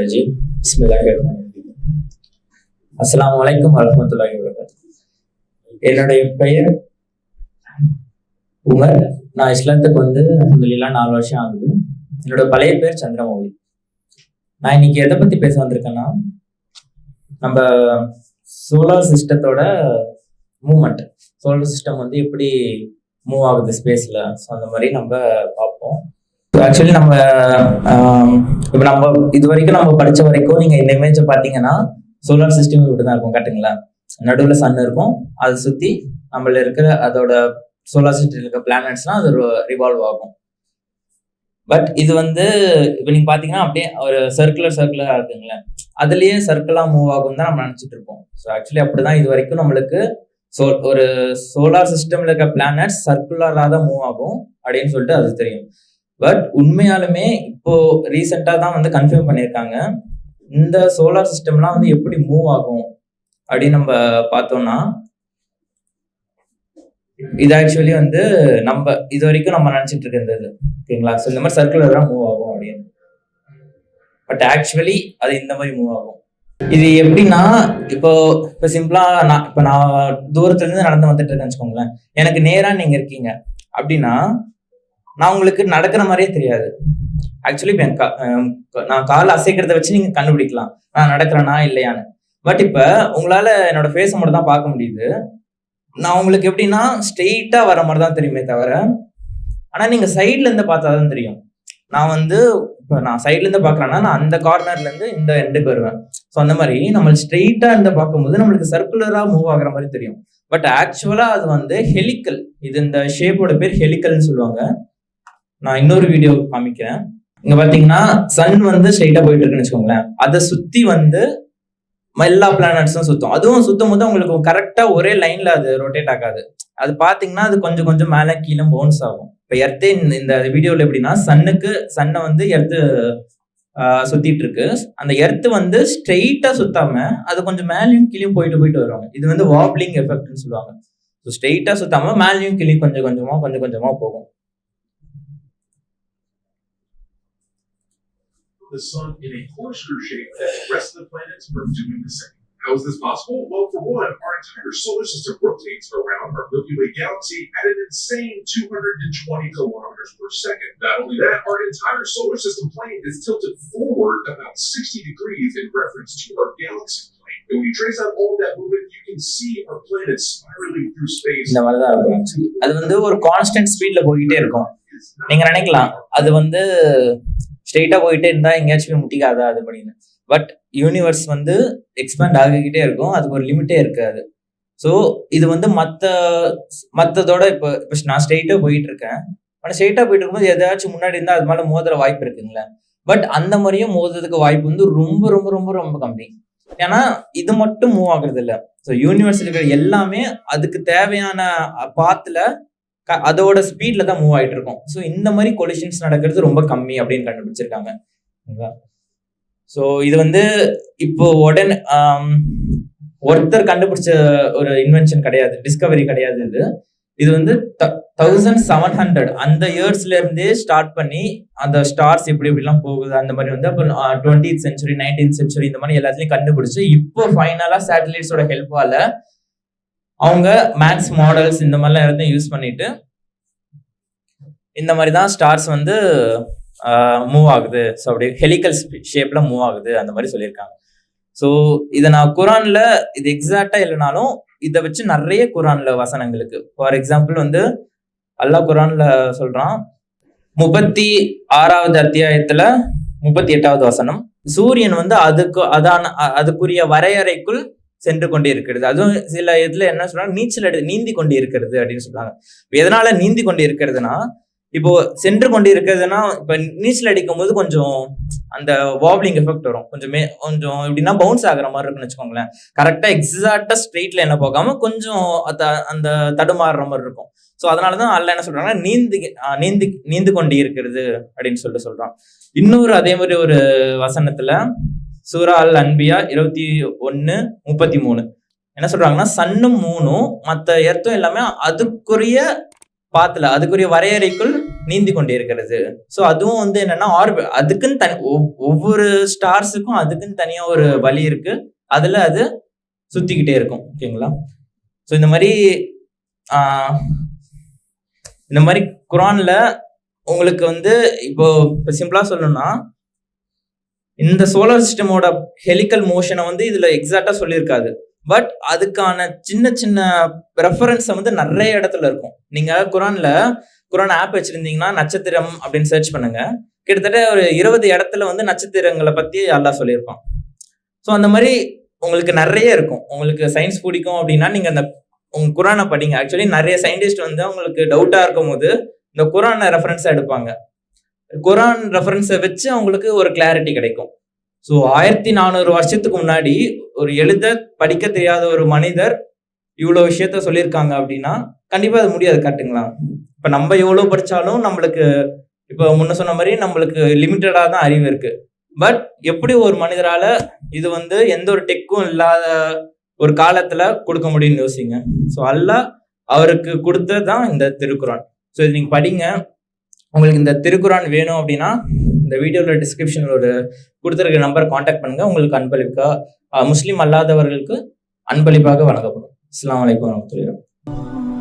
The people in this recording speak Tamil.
ரஜி அஸ்லாம் என்னுடைய பெயர் உமர். நான் இஸ்லாத்துக்கு வந்து அஹமதுல்லாம் நாலு வருஷம் ஆகுது. என்னோட பழைய பேர் சந்திரமௌலி. நான் இன்னைக்கு எதை பத்தி பேச வந்திருக்கேன்னா நம்ம சோலார் சிஸ்டத்தோட மூமெண்ட் சோலார் சிஸ்டம் வந்து எப்படி மூவ் ஆகுது ஸ்பேஸ்ல? ஸோ அந்த மாதிரி நம்ம பார்ப்போம். ஆக்சுவலி நம்ம um, இப்போ நம்ம இது வரைக்கும் நம்ம படிச்ச வரைக்கும் நீங்க இந்த இமேஜை பார்த்தீங்கன்னா சோலார் சிஸ்டம் இப்படி தான் இருக்கும் கரெக்டுங்களா நடுவில் சன் இருக்கும். அதை சுத்தி நம்மள இருக்கிற அதோட சோலார் சிஸ்டம் இருக்க பிளானட்ஸ்லாம் அது ரிவால்வ் ஆகும். பட் இது வந்து இப்போ நீங்க பாத்தீங்கன்னா அப்படியே ஒரு சர்க்குலர் சர்க்குலரா இருக்குங்களேன் அதுலயே சர்க்கிளா மூவ் ஆகும் தான் நம்ம நினைச்சிட்டு இருப்போம். ஸோ ஆக்சுவலி அப்படிதான் இது வரைக்கும் நம்மளுக்கு சோ ஒரு சோலார் சிஸ்டம்ல இருக்க பிளானட்ஸ் சர்க்குலராக தான் மூவ் ஆகும் அப்படின்னு சொல்லிட்டு அது தெரியும். பட் உண்மையாலுமே இப்போ ரீசெண்டாக தான் வந்து கன்ஃபார்ம் பண்ணியிருக்காங்க இந்த சோலார் சிஸ்டம்லாம் வந்து எப்படி மூவ் ஆகும் அப்படின்னு நம்ம பார்த்தோம்னா இது ஆக்சுவலி வந்து நம்ம இது வரைக்கும் நம்ம நினச்சிட்டு இருக்கிறது ஓகேங்களா? ஸோ இந்த மாதிரி சர்க்குலர் தான் மூவ் ஆகும் அப்படின்னு. பட் ஆக்சுவலி அது இந்த மாதிரி மூவ் ஆகும். இது எப்படின்னா இப்போ இப்போ சிம்பிளா நான் இப்போ நான் தூரத்துல இருந்து நடந்து வந்துட்டு இருக்கேன்னு வச்சுக்கோங்களேன். எனக்கு நேராக நீங்க இருக்கீங்க. அப்படின்னா நான் உங்களுக்கு நடக்கிற மாதிரியே தெரியாது. ஆக்சுவலி நான் கால் அசைக்கிறத வச்சு நீங்கள் கண்டுபிடிக்கலாம். நான் நடக்கிறேனா இல்லையான்னு. பட் இப்போ உங்களால் என்னோட ஃபேஸை மட்டும் தான் பார்க்க முடியுது. நான் உங்களுக்கு எப்படின்னா ஸ்ட்ரெயிட்டாக வர மாதிரி தான் தெரியுமே தவிர ஆனால் நீங்கள் சைட்லேருந்து பார்த்தா தான் தெரியும். நான் வந்து இப்போ நான் சைட்லேருந்து பார்க்குறேன்னா நான் அந்த கார்னர்லேருந்து இந்த எண்டுக்கு வருவேன். ஸோ அந்த மாதிரி நம்ம ஸ்ட்ரெயிட்டாக இருந்து பார்க்கும்போது நம்மளுக்கு சர்க்குலராக மூவ் ஆகிற மாதிரி தெரியும். பட் ஆக்சுவலாக அது வந்து ஹெலிக்கல் இது இந்த ஷேப்போட பேர் ஹெலிக்கல்னு சொல்லுவாங்க. நான் இன்னொரு வீடியோ காமிக்கிறேன். இங்க பாத்தீங்கன்னா சன் வந்து ஸ்ட்ரைட்டா போயிட்டு இருக்குன்னு வச்சுக்கோங்களேன். அதை சுத்தி வந்து எல்லா பிளானட்ஸும் சுத்தும். அதுவும் சுத்தும் போது உங்களுக்கு கரெக்டா ஒரே லைன்ல அது ரொட்டேட் ஆகாது. அது பாத்தீங்கன்னா அது கொஞ்சம் கொஞ்சம் மேல கீழே பவுன்ஸ் ஆகும். இப்ப எர்த்தே இந்த வீடியோல எப்படின்னா சன்னுக்கு சன்னை வந்து எர்த்து சுத்திட்டு இருக்கு. அந்த எர்த்து வந்து ஸ்ட்ரெயிட்டா சுத்தாம அது கொஞ்சம் மேலேயும் கீழேயும் போயிட்டு போயிட்டு வருவாங்க. இது வந்து வாப்லிங் எஃபெக்ட்னு சொல்லுவாங்க. ஸோ ஸ்ட்ரெயிட்டா சுத்தாம மேலேயும் கீழேயும் கொஞ்சம் கொஞ்சமா கொஞ்சம் கொஞ்சமா போகும். the sun in a corkscrew shape that the rest of the planets are doing the same. How is this possible? Well, for one, our entire solar system rotates around our Milky Way galaxy at an insane 220 kilometers per second. Not only that, our entire solar system plane is tilted forward about 60 degrees in reference to our galaxy plane. And when you trace out all of that movement, you can see our planet spiraling through space. இந்த மாதிரி தான் இருக்கும் actually. அது வந்து ஒரு கான்ஸ்டன்ட் ஸ்பீட்ல போய்கிட்டே இருக்கும் நீங்க நினைக்கலாம் அது வந்து ஸ்ட்ரெயிட்டாக போயிட்டே இருந்தால் எங்கேயாச்சும் போய் முட்டிக்காதா அது அப்படின்னு பட் யூனிவர்ஸ் வந்து எக்ஸ்பேண்ட் ஆகிக்கிட்டே இருக்கும். அதுக்கு ஒரு லிமிட்டே இருக்காது. ஸோ இது வந்து மற்ற மற்றதோட இப்போ இப்போ நான் ஸ்ட்ரெயிட்டாக போயிட்டு இருக்கேன். ஆனால் ஸ்ட்ரெயிட்டாக போயிட்டு இருக்கும்போது ஏதாச்சும் முன்னாடி இருந்தால் அது மேலே மோதுற வாய்ப்பு இருக்குங்களே பட் அந்த மாதிரியும் மோதுறதுக்கு வாய்ப்பு வந்து ரொம்ப ரொம்ப ரொம்ப ரொம்ப கம்மி. ஏன்னா இது மட்டும் மூவ் ஆகுறது இல்லை ஸோ யூனிவர்ஸ் இருக்கிற எல்லாமே அதுக்கு தேவையான பாத்துல அதோட ஸ்பீட்ல தான் மூவ் ஆயிட்டு இருக்கும். ஸோ இந்த மாதிரி கொலிஷன்ஸ் நடக்கிறது ரொம்ப கம்மி அப்படின்னு கண்டுபிடிச்சிருக்காங்க. ஸோ இது வந்து இப்போ உடனே ஒருத்தர் கண்டுபிடிச்ச ஒரு இன்வென்ஷன் கிடையாது டிஸ்கவரி கிடையாது இது. இது வந்து தௌசண்ட் செவன் ஹண்ட்ரட் அந்த இயர்ஸ்ல இருந்தே ஸ்டார்ட் பண்ணி அந்த ஸ்டார்ஸ் எப்படி எப்படிலாம் போகுது அந்த மாதிரி வந்து அப்போ டுவெண்ட்டி சென்ச்சுரி நைன்டீன் சென்ச்சுரி இந்த மாதிரி எல்லாத்துலயும் கண்டுபிடிச்சு இப்போ ஃபைனலா சேட்டலைட்ஸோட ஹெல்ப்பால அவங்க மேக்ஸ் மாடல்ஸ் இந்த மாதிரிலாம் எல்லாத்தையும் யூஸ் பண்ணிட்டு இந்த மாதிரி தான் ஸ்டார்ஸ் வந்து மூவ் ஆகுது. ஸோ அப்படி ஹெலிக்கல் ஷேப்ல மூவ் ஆகுது. அந்த மாதிரி சொல்லியிருக்காங்க. ஸோ இதை நான் குரான்ல இது எக்ஸாக்டா இல்லைனாலும் இதை வச்சு நிறைய குரான்ல வசனங்களுக்கு ஃபார் எக்ஸாம்பிள் வந்து அல்லாஹ் குரான்ல சொல்றான் முப்பத்தி ஆறாவது அத்தியாயத்துல முப்பத்தி எட்டாவது வசனம் சூரியன் வந்து அதுக்கு அதான அதுக்குரிய வரையறைக்குள் சென்று கொண்டு இருக்கிறது அதுவும் சில இதுல என்ன சொல்றாங்க? நீச்சல் அடி நீந்தி கொண்டு இருக்கிறது அப்படின்னு சொல்றாங்க. எதனால நீந்தி கொண்டு இருக்கிறதுனா இப்போ சென்று கொண்டு இருக்கிறதுனா இப்ப நீச்சல் அடிக்கும் போது கொஞ்சம் அந்த வாப்லிங் எஃபெக்ட் வரும். கொஞ்சம் மே கொஞ்சம் எப்படின்னா பவுன்ஸ் ஆகுற மாதிரி இருக்குன்னு வச்சுக்கோங்களேன். கரெக்டா எக்ஸாக்டா ஸ்ட்ரெயிட்ல என்ன போகாம கொஞ்சம் அத- அந்த தடுமாறுற மாதிரி இருக்கும். ஸோ அதனாலதான் அல்ல என்ன சொல்றாங்கன்னா நீந்து நீந்து நீந்து கொண்டு இருக்கிறது அப்படின்னு சொல்லிட்டு சொல்றான் இன்னொரு அதே மாதிரி ஒரு வசனத்துல சூரா அல் அன்பியா இருபத்தி ஒன்னு முப்பத்தி மூணு. என்ன சொல்றாங்கன்னா சன்னும் மூணும் மற்ற எர்த்தும் எல்லாமே அதுக்குரிய பாத்துல அதுக்குரிய வரையறைக்குள் நீந்தி கொண்டே இருக்கிறது ஸோ அதுவும் வந்து என்னன்னா ஆர்பி அதுக்குன்னு தனி ஒவ்- ஒவ்வொரு ஸ்டார்ஸுக்கும் அதுக்குன்னு தனியா ஒரு வழி இருக்கு. அதுல அது சுத்திக்கிட்டே இருக்கும். ஓகேங்களா? ஸோ இந்த மாதிரி இந்த மாதிரி குரான்ல உங்களுக்கு வந்து இப்போ இப்போ சிம்பிளா சொல்லணும்னா இந்த சோலார் சிஸ்டமோட ஹெலிக்கல் மோஷனை வந்து இதுல எக்ஸாக்டா சொல்லியிருக்காது பட் அதுக்கான சின்ன சின்ன ரெஃபரன்ஸ் வந்து நிறைய இடத்துல இருக்கும். நீங்க குரான்ல குரான் ஆப் வச்சிருந்தீங்கன்னா நட்சத்திரம் அப்படின்னு சர்ச் பண்ணுங்க. கிட்டத்தட்ட ஒரு இருபது இடத்துல வந்து நட்சத்திரங்களை பத்தி எல்லாம் சொல்லியிருப்பான். ஸோ அந்த மாதிரி உங்களுக்கு நிறைய இருக்கும். உங்களுக்கு சயின்ஸ் பிடிக்கும் அப்படின்னா நீங்க அந்த உங்க குரானை படிங்க. ஆக்சுவலி நிறைய சயின்டிஸ்ட் வந்து அவங்களுக்கு டவுட்டா இருக்கும் போது இந்த குரானை ரெஃபரன்ஸா எடுப்பாங்க. குரான் ரெஃபரன்ஸை வச்சு அவங்களுக்கு ஒரு கிளாரிட்டி கிடைக்கும். ஸோ ஆயிரத்தி நானூறு வருஷத்துக்கு முன்னாடி ஒரு எழுத படிக்க தெரியாத ஒரு மனிதர் இவ்வளோ விஷயத்த சொல்லியிருக்காங்க அப்படின்னா கண்டிப்பாக அது முடியாது காட்டுங்களா? இப்போ நம்ம எவ்வளோ படித்தாலும் நம்மளுக்கு இப்போ முன்ன சொன்ன மாதிரி நம்மளுக்கு லிமிட்டடாக தான் அறிவு இருக்குது பட் எப்படி ஒரு மனிதரால் இது வந்து எந்த ஒரு டெக்கும் இல்லாத ஒரு காலத்தில் கொடுக்க முடியும்னு யோசிங்க. ஸோ அல்லாஹ் அவருக்கு கொடுத்தது தான் இந்த திருக்குறான் ஸோ இது நீங்கள் படிங்க. உங்களுக்கு இந்த திருக்குறான் வேணும் அப்படின்னா இந்த வீடியோவில் டிஸ்கிரிப்ஷனில் ஒரு கொடுத்துருக்க நம்பர் காண்டாக்ட் பண்ணுங்க. உங்களுக்கு அன்பளிப்பாக முஸ்லீம் அல்லாதவர்களுக்கு அன்பளிப்பாக வழங்கப்படும். அஸ்ஸலாமு வலைக்கம் வரமத்துல்லாஹி